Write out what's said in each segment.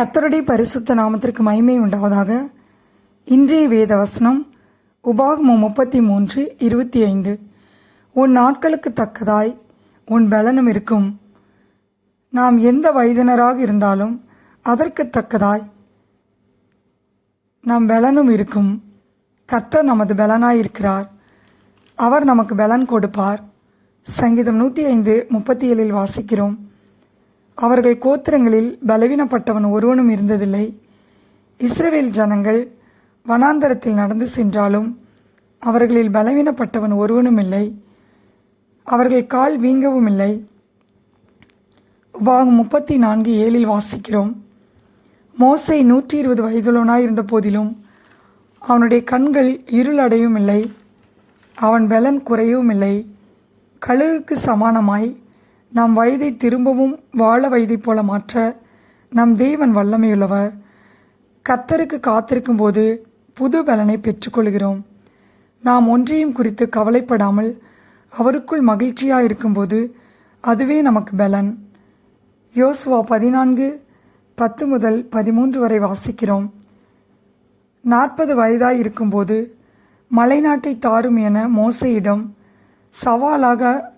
கத்தருடைய பரிசுத்த நாமத்திற்கு மகிமை உண்டாவதாக. இன்றைய வேத வசனம் உபாகமம் முப்பத்தி மூன்று இருபத்தி ஐந்து. உன் நாட்களுக்கு தக்கதாய் உன் பலனும் இருக்கும். நாம் எந்த வயதினராக இருந்தாலும் அதற்கு தக்கதாய் நம் பலனும் இருக்கும். கர்த்தர் நமது பலனாய் இருக்கிறார் அவர் நமக்கு பலன் கொடுப்பார். சங்கீதம் நூற்றி ஐந்து முப்பத்தி ஏழில் வாசிக்கிறோம். அவர்கள் கோத்திரங்களில் பலவீனப்பட்டவன் ஒருவனும் இருந்ததில்லை. இஸ்ரவேல் ஜனங்கள் வனாந்தரத்தில் நடந்து சென்றாலும் அவர்களில் பலவீனப்பட்டவன் ஒருவனும் இல்லை. அவர்கள் கால் வீங்கவும் இல்லை. உபாகம் முப்பத்தி நான்கு ஏழில் வாசிக்கிறோம். மோசை நூற்றி இருபது வயதுள்ளவனாய் இருந்த போதிலும் அவனுடைய கண்கள் இருளடையும் இல்லை. அவன் பலன் குறையவும் இல்லை. கழுகுக்கு சமானமாய் நம் வயதை திரும்பவும் வாழ வயதைப் போல மாற்ற நம் தேவன் வல்லமையுள்ளவர். கத்தருக்கு காத்திருக்கும் போது புது பலனை பெற்றுக்கொள்கிறோம். நாம் ஒன்றையும் குறித்து கவலைப்படாமல் அவருக்குள் மகிழ்ச்சியாக இருக்கும்போது அதுவே நமக்கு பலன். யோசுவா பதினான்கு பத்து முதல் பதிமூன்று வரை வாசிக்கிறோம். நாற்பது வயதாய் இருக்கும்போது மலைநாட்டை தாரும் என மோசையிடம் சவாலாக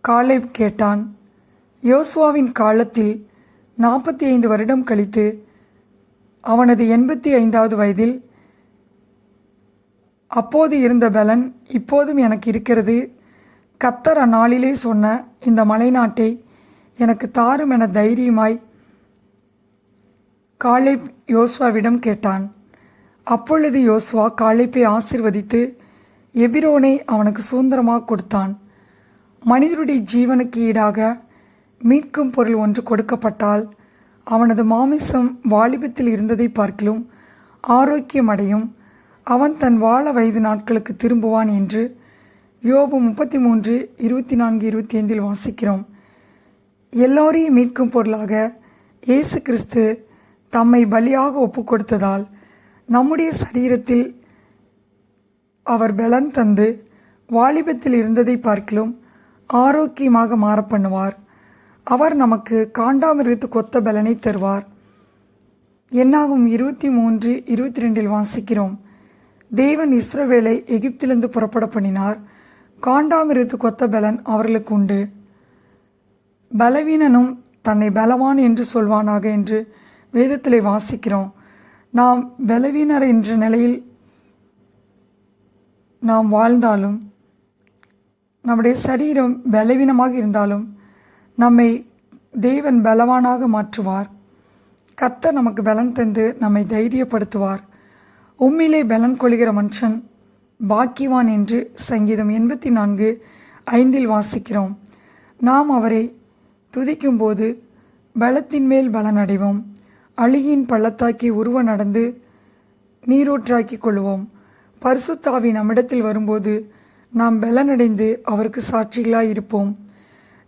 காலேப் கேட்டான். யோசுவாவின் காலத்தில் நாற்பத்தி ஐந்து வருடம் கழித்து அவனது எண்பத்தி ஐந்தாவது வயதில் அப்போது இருந்த பலன் இப்போதும் எனக்கு இருக்கிறது. கத்தர் அந்நாளிலே சொன்ன இந்த மலைநாட்டை எனக்கு தாரும் என தைரியமாய் காலேப் யோசுவாவிடம் கேட்டான். அப்பொழுது யோசுவா காலேப்பை ஆசிர்வதித்து எபிரோனை அவனுக்கு சுதந்திரமாக கொடுத்தான். மனிதருடைய ஜீவனுக்கு ஈடாக மீட்கும் பொருள் ஒன்று கொடுக்கப்பட்டால் அவனது மாமிசம் வாலிபத்தில் இருந்ததை பார்க்கிலும் ஆரோக்கியமடையும் அவன் தன் வாழ வயது நாட்களுக்கு திரும்புவான் என்று யோபு முப்பத்தி மூன்று இருபத்தி நான்கு இருபத்தி ஐந்தில் வாசிக்கிறோம். எல்லோரையும் மீட்கும் பொருளாக இயேசு கிறிஸ்து தம்மை பலியாக ஒப்பு கொடுத்ததால் நம்முடைய சரீரத்தில் அவர் பலன் தந்து வாலிபத்தில் இருந்ததை பார்க்கிலும் ஆரோக்கியமாக மாற பண்ணுவார். அவர் நமக்கு காண்டாமிருகத்து கொத்த பலனை தருவார். என்னாகும் இருபத்தி மூன்று இருபத்தி ரெண்டில் வாசிக்கிறோம். தேவன் இஸ்ரவேலை எகிப்திலிருந்து புறப்பட பண்ணினார். காண்டாமிருகத்து கொத்த பலன் அவர்களுக்கு உண்டு. பலவீனனும் தன்னை பலவான் என்று சொல்வானாக என்று வேதத்திலே வாசிக்கிறோம். நாம் பலவீனர் என்ற நிலையில் நாம் வாழ்ந்தாலும் நம்முடைய சரீரம் பலவீனமாக இருந்தாலும் நம்மை தேவன் பலவானாக மாற்றுவார். கர்த்தர் நமக்கு பலன் தந்து நம்மை தைரியப்படுத்துவார். உம்மிலே பலன் கொள்கிற மனுஷன் பாக்கிவான் என்று சங்கீதம் எண்பத்தி நான்கு ஐந்தில் வாசிக்கிறோம். நாம் அவரை துதிக்கும்போது பலத்தின் மேல் பலன் அடைவோம். அழியின் பள்ளத்தாக்கி உருவ நடந்து நீரூற்றாக்கி கொள்வோம். பரிசுத்தாவி நம்மிடத்தில் வரும்போது நாம் பலனடைந்து அவருக்கு சாட்சிகளாய் இருப்போம்.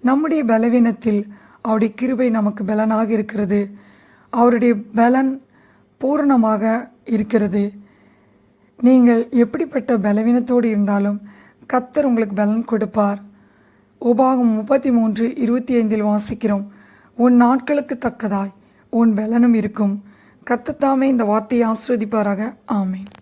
நம்முடைய பலவீனத்தில் அவருடைய கிருபை நமக்கு பலனாக இருக்கிறது. அவருடைய பலன் பூரணமாக இருக்கிறது. நீங்கள் எப்படிப்பட்ட பலவீனத்தோடு இருந்தாலும் கத்தர் உங்களுக்கு பலன் கொடுப்பார். உபாகம் முப்பத்தி மூன்று இருபத்தி ஐந்தில் வாசிக்கிறோம். உன் நாட்களுக்கு தக்கதாய் உன் பலனும் இருக்கும். கத்தத்தாமே இந்த வார்த்தையை ஆஸ்வதிப்பாராக ஆமேன்.